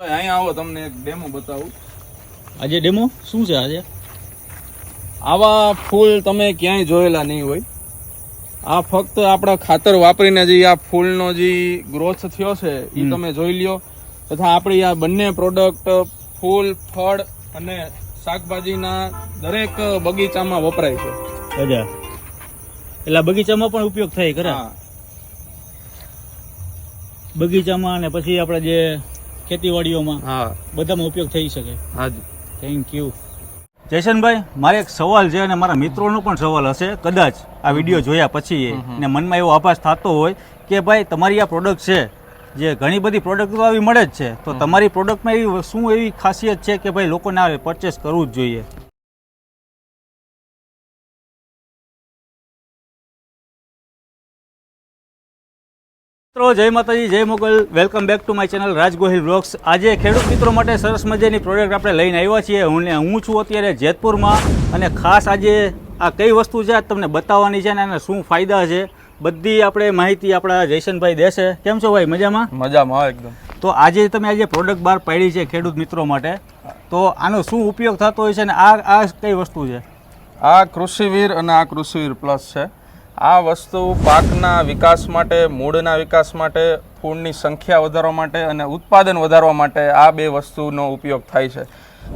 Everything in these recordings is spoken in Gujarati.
અહીંયા આવો તમને એક ડેમો બતાવું. આજે ડેમો શું છે આજે? આવા ફૂલ તમે ક્યાંય જોયેલા નહીં હોય. આ ફક્ત આપણા ખાતર વાપરીને જે આ ફૂલનો જે ગ્રોથ થયો છે એ તમે જોઈ લ્યો. તથા આપણી આ બંને પ્રોડક્ટ ફૂલ ફળ અને શાકભાજીના દરેક બગીચામાં વપરાય છે. અજા એટલે બગીચામાં પણ ઉપયોગ થાય ખરા? બગીચામાં અને પછી આપણે જે ખેતીવાડીઓમાં હા. બધામાં ઉપયોગ થઈ શકે. હાજી થેન્ક યુ જયશનભાઈ મારે એક સવાલ છે અને મારા મિત્રોનો પણ સવાલ હશે. કદાચ આ વીડિયો જોયા પછી એ ને મનમાં એવો આભાસ થતો હોય કે ભાઈ તમારી આ પ્રોડક્ટ છે જે ઘણી બધી પ્રોડક્ટ તો આવી મળે જ છે. તો તમારી પ્રોડક્ટમાં એવી શું એવી ખાસિયત છે કે ભાઈ લોકોને આ પરચેસ કરવું જ જોઈએ? મિત્રો જય માતાજી જય Mogal. Welcome back to my channel Raj Gohil blogs આજે ખેડૂત મિત્રો માટે સરસ મજાની પ્રોડક્ટ આપણે લઈને આવ્યા છીએ. હું હું છું અત્યારે જેતપુરમાં અને ખાસ આજે આ કઈ વસ્તુ છે તમને બતાવવાની છે ને એના શું ફાયદા છે બધી આપણે માહિતી આપણા જયસનભાઈ દેશે. કેમ છો ભાઈ મજામાં? મજામાં એકદમ. તો આજે તમે આજે પ્રોડક્ટ બહાર પાડી છે ખેડૂત મિત્રો માટે. તો આનો શું ઉપયોગ થતો હોય છે અને આ આ કઈ વસ્તુ છે? આ કૃષિવીર અને આ કૃષિવીર પ્લસ છે. આ વસ્તુ પાકના વિકાસ માટે, મૂળના વિકાસ માટે ફૂડની સંખ્યા વધારવા માટે અને ઉત્પાદન વધારવા માટે આ બે વસ્તુનો ઉપયોગ થાય છે.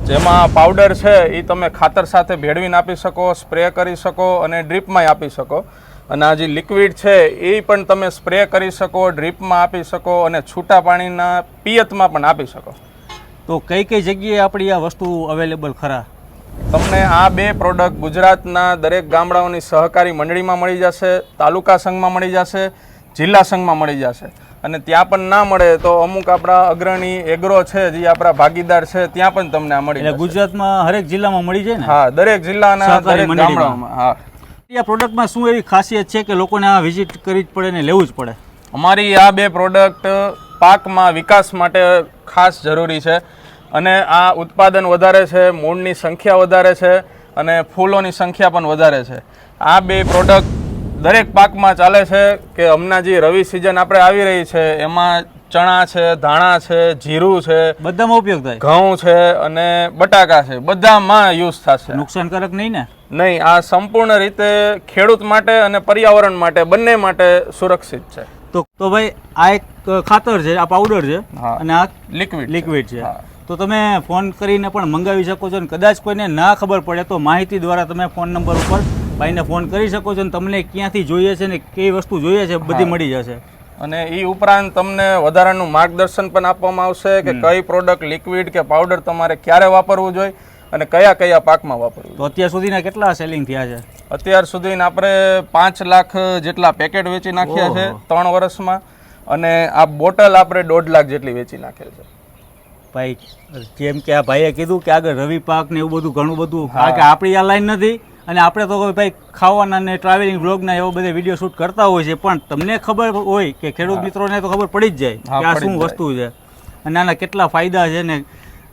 જેમાં પાવડર છે, એ તમે ખાતર સાથે ભેળવીને આપી શકો, સ્પ્રે કરી શકો અને ડ્રીપમાંય આપી શકો. અને આ જે લિક્વિડ છે, એ પણ તમે સ્પ્રે કરી શકો, ડ્રીપમાં આપી શકો અને છૂટા પાણીના પિયતમાં પણ આપી શકો. તો કઈ કઈ જગ્યાએ આપણી આ વસ્તુ અવેલેબલ ખરા? તમને આ બે પ્રોડક્ટ ગુજરાતના દરેક ગામડાઓની સહકારી મંડળીમાં મળી જશે તાલુકા સંઘમાં મળી જશે જિલ્લા સંઘમાં મળી જશે. અને ત્યાં પણ ના મળે તો અમુક આપણા અગ્રણી એગ્રો છે જે આપણા ભાગીદાર છે ત્યાં પણ તમને આ મળી ગુજરાતમાં હરેક જિલ્લામાં મળી જાય ને? હા દરેક જિલ્લાના દરેક. ગામડાઓમાં હા. આ પ્રોડક્ટમાં શું એવી ખાસિયત છે કે લોકોને આ વિઝિટ કરવી જ પડે ને લેવું જ પડે? અમારી આ બે પ્રોડક્ટ પાકમાં વિકાસ માટે ખાસ જરૂરી છે. અને આ ઉત્પાદન વધારે છે મૂળની સંખ્યા વધારે છે અને ફૂલોની સંખ્યા પણ વધારે છે. આ બે પ્રોડક્ટ દરેક પાકમાં ચાલે છે કે હમણાં જે રવિ સિઝન આપણે આવી રહી છે એમાં ચણા છે ધાણા છે જીરું છે બધામાં ઉપયોગ થાય. ઘઉં છે અને બટાકા છે બધામાં યુઝ થશે. નુકસાનકારક નહીં ને? નહીં આ સંપૂર્ણ રીતે ખેડૂત માટે અને પર્યાવરણ માટે બંને માટે સુરક્ષિત છે. તો તો ભાઈ આ એક ખાતર છે આ પાવડર છે. અને આ લિક્વિડ લિક્વિડ છે. તો તમે ફોન કરીને પણ મંગાવી શકો છો અને કદાચ કોઈને ના ખબર પડે તો માહિતી દ્વારા તમે ફોન નંબર ઉપર ભાઈને ફોન કરી શકો છો અને તમને ક્યાંથી જોઈએ છે ને કઈ વસ્તુ જોઈએ છે બધી મળી જશે. અને એ ઉપરાંત તમને વધારાનું માર્ગદર્શન પણ આપવામાં આવશે કે કઈ પ્રોડક્ટ લિક્વિડ કે પાવડર તમારે ક્યારે વાપરવું જોઈએ અને કયા કયા પાકમાં વાપરવું તો અત્યાર સુધીના કેટલા સેલિંગ થયા છે? અત્યાર સુધી આપણે પાંચ લાખ જેટલા પેકેટ વેચી નાખ્યા છે ત્રણ વર્ષમાં અને આ બોટલ આપણે દોઢ લાખ જેટલી વેચી નાખેલ છે. ભાઈ જેમ કે આ ભાઈએ કીધું કે આગળ રવિ પાક ને એવું બધું ઘણું બધું. કારણ કે આપણી આ લાઈન નથી અને આપણે તો ભાઈ ખાવાના ને ટ્રાવેલિંગ વ્લોગના એવા બધા વીડિયો શૂટ કરતા હોય છે. પણ તમને ખબર હોય કે ખેડૂત મિત્રોને તો ખબર પડી જ જાય કે આ શું વસ્તુ છે. અને આના કેટલા ફાયદા છે ને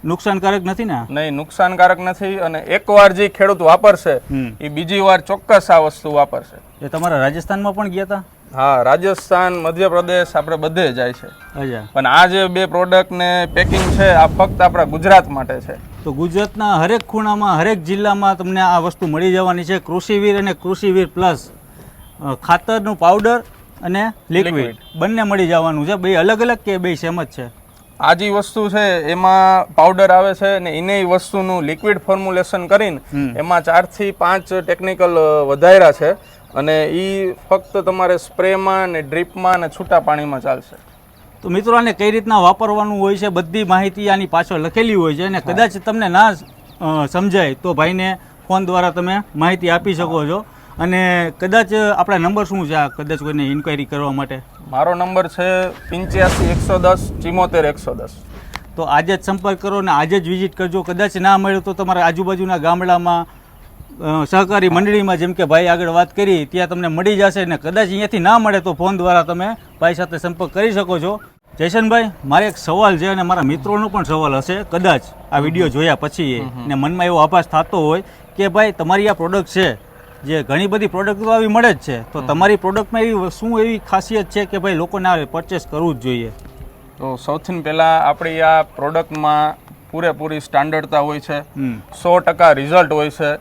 નુકસાનકારક નથી ને? નહીં નુકસાનકારક નથી અને એકવાર જે ખેડૂત વાપરશે એ બીજી વાર ચોક્કસ આ વસ્તુ વાપરશે. એ તમારા રાજસ્થાનમાં પણ ગયા હતા હા રાજસ્થાન મધ્યપ્રદેશ આપણે બધે જાય છે. પણ આ જે બે પ્રોડક્ટ ને પેકિંગ છે આ ફક્ત આપણા ગુજરાત માટે છે. તો ગુજરાતના હરેક ખૂણામાં હરેક જિલ્લામાં તમને આ વસ્તુ મળી જવાની છે. કૃષિવીર અને કૃષિવીર પ્લસ ખાતરનું પાવડર અને લિક્વિડ બંને મળી જવાનું છે. બે અલગ અલગ કે બે સેમ જ છે? આ જે વસ્તુ છે એમાં પાવડર આવે છે અને એને વસ્તુનું લિક્વિડ ફોર્મ્યુલેશન કરીને એમાં ચારથી પાંચ ટેકનિકલ વધાર્યા છે. અને એ ફક્ત તમારે સ્પ્રેમાં ને ડ્રીપમાં ને છૂટા પાણીમાં ચાલશે. તો મિત્રો આને કઈ રીતના વાપરવાનું હોય છે બધી માહિતી આની પાછળ લખેલી હોય છે અને કદાચ તમને ના સમજાય તો ભાઈને ફોન દ્વારા તમે માહિતી આપી શકો છો. અને કદાચ આપણા નંબર શું છે આ કદાચ કોઈને ઇન્ક્વાયરી કરવા માટે? મારો નંબર છે પંચ્યાસી એકસો દસ ચિમોતેર એકસો દસ. તો આજે જ સંપર્ક કરો ને આજે જ વિઝિટ કરજો. કદાચ ના મળ્યો તો તમારા આજુબાજુના ગામડામાં સહકારી મંડળીમાં જેમ કે ભાઈ આગળ વાત કરી ત્યાં તમને મળી જશે ને કદાચ અહીંયાથી ના મળે તો ફોન દ્વારા તમે ભાઈ સાથે સંપર્ક કરી શકો છો. જયશનભાઈ મારે એક સવાલ છે અને મારા મિત્રોનો પણ સવાલ હશે. કદાચ આ વીડિયો જોયા પછી ને મનમાં એવો આભાસ થતો હોય કે ભાઈ તમારી આ પ્રોડક્ટ છે જે ઘણી બધી પ્રોડક્ટ તો આવી મળે જ છે. તો તમારી પ્રોડક્ટમાં એવી શું એવી ખાસિયત છે કે ભાઈ લોકોને આ પરચેસ કરવું જ જોઈએ? તો સૌથી પહેલાં આપણી આ પ્રોડક્ટમાં પૂરેપૂરી સ્ટાન્ડર્ડતા હોય છે. સો ટકા રિઝલ્ટ હોય છે.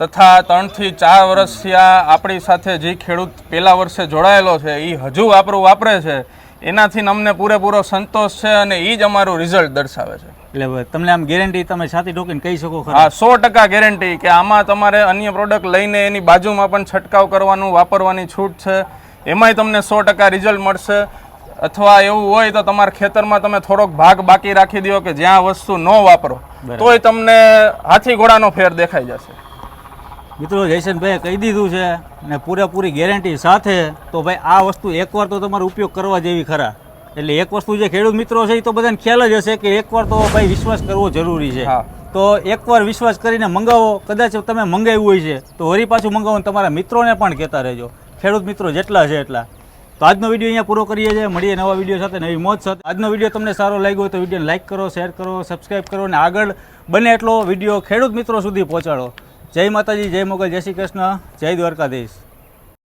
તથા ત્રણથી ચાર વર્ષથી આ આપણી સાથે જે ખેડૂત પહેલા વર્ષે જોડાયેલો છે એ હજુ આપણું વાપરે છે. એનાથી અમને પૂરેપૂરો સંતોષ છે અને એ જ અમારું રિઝલ્ટ દર્શાવે છે. એટલે તમને આમ ગેરંટી તમે છાતી ઢોકીને કહી શકો હા સો ટકા ગેરંટી કે આમાં તમારે અન્ય પ્રોડક્ટ લઈને એની બાજુમાં પણ છંટકાવ કરવાનું વાપરવાની છૂટ છે. એમાંય તમને સો ટકા રિઝલ્ટ મળશે. અથવા એવું હોય તો તમારા ખેતરમાં તમે થોડોક ભાગ બાકી રાખી દો કે જ્યાં વસ્તુ ન વાપરો. તોય તમને હાથી ઘોડાનો ફેર દેખાઈ જશે. મિત્રો જયસનભાઈએ કહી દીધું છે અને પૂરેપૂરી ગેરંટી સાથે તો ભાઈ આ વસ્તુ એકવાર તો તમારે ઉપયોગ કરવા જેવી ખરા. એટલે એક વસ્તુ જે ખેડૂત મિત્રો છે એ તો બધાને ખ્યાલ જ હશે કે એકવાર તો ભાઈ વિશ્વાસ કરવો જરૂરી છે. તો એકવાર વિશ્વાસ કરીને મંગાવો કદાચ તમે મંગાવ્યું હોય છે તો વરી પાછું મંગાવો તમારા મિત્રોને પણ કહેતા રહેજો. ખેડૂત મિત્રો જેટલા છે એટલા. તો આજનો વીડિયો અહીંયા પૂરો કરીએ છીએ. મળીએ નવા વીડિયો સાથે નવી મોજ સાથે. આજનો વીડિયો તમને સારો લાગ્યો હોય તો વિડીયોને લાઇક કરો શેર કરો સબસ્ક્રાઇબ કરો અને આગળ બને એટલો વીડિયો ખેડૂત મિત્રો સુધી પહોંચાડો. જય માતાજી જય મોગલ જય શ્રી કૃષ્ણ જય દ્વારકાધીશ.